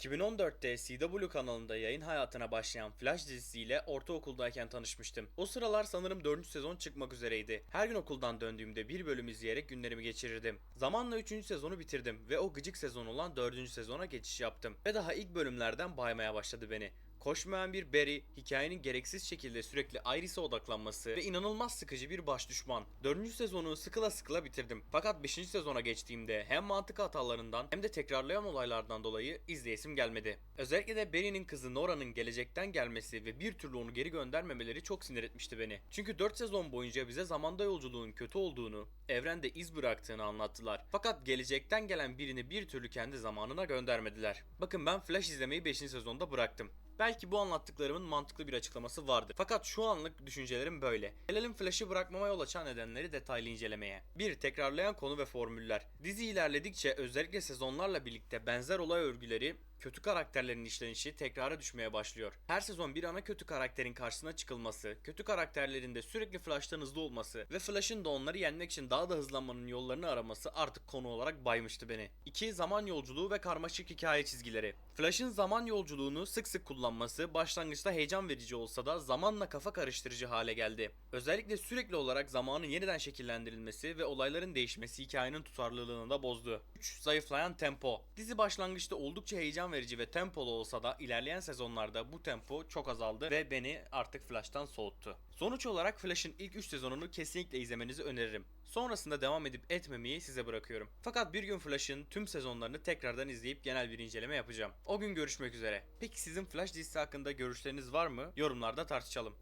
2014'te CW kanalında yayın hayatına başlayan Flash dizisiyle ortaokuldayken tanışmıştım. O sıralar sanırım 4. sezon çıkmak üzereydi. Her gün okuldan döndüğümde bir bölüm izleyerek günlerimi geçirirdim. Zamanla 3. sezonu bitirdim ve o gıcık sezon olan 4. sezona geçiş yaptım. Ve daha ilk bölümlerden baymaya başladı beni. Koşmayan bir Barry, hikayenin gereksiz şekilde sürekli Iris'e odaklanması ve inanılmaz sıkıcı bir baş düşman. 4. sezonu sıkıla sıkıla bitirdim. Fakat 5. sezona geçtiğimde hem mantık hatalarından hem de tekrarlayan olaylardan dolayı izleyesim gelmedi. Özellikle de Barry'nin kızı Nora'nın gelecekten gelmesi ve bir türlü onu geri göndermemeleri çok sinir etmişti beni. Çünkü 4 sezon boyunca bize zamanda yolculuğun kötü olduğunu, evrende iz bıraktığını anlattılar. Fakat gelecekten gelen birini bir türlü kendi zamanına göndermediler. Bakın ben Flash izlemeyi 5. sezonda bıraktım. Belki bu anlattıklarımın mantıklı bir açıklaması vardır. Fakat şu anlık düşüncelerim böyle. Gelelim Flash'ı bırakmama yol açan nedenleri detaylı incelemeye. 1. Tekrarlayan konu ve formüller. Dizi ilerledikçe özellikle sezonlarla birlikte benzer olay örgüleri kötü karakterlerin işlenişi tekrara düşmeye başlıyor. Her sezon bir ana kötü karakterin karşısına çıkılması, kötü karakterlerin de sürekli Flash'tan hızlı olması ve Flash'ın da onları yenmek için daha da hızlanmanın yollarını araması artık konu olarak baymıştı beni. 2. Zaman yolculuğu ve karmaşık hikaye çizgileri. Flash'ın zaman yolculuğunu sık sık kullanması başlangıçta heyecan verici olsa da zamanla kafa karıştırıcı hale geldi. Özellikle sürekli olarak zamanın yeniden şekillendirilmesi ve olayların değişmesi hikayenin tutarlılığını da bozdu. 3. Zayıflayan tempo. Dizi başlangıçta oldukça heyecan verici ve tempolu olsa da ilerleyen sezonlarda bu tempo çok azaldı ve beni artık Flash'tan soğuttu. Sonuç olarak Flash'ın ilk 3 sezonunu kesinlikle izlemenizi öneririm. Sonrasında devam edip etmemeyi size bırakıyorum. Fakat bir gün Flash'ın tüm sezonlarını tekrardan izleyip genel bir inceleme yapacağım. O gün görüşmek üzere. Peki sizin Flash dizisi hakkında görüşleriniz var mı? Yorumlarda tartışalım.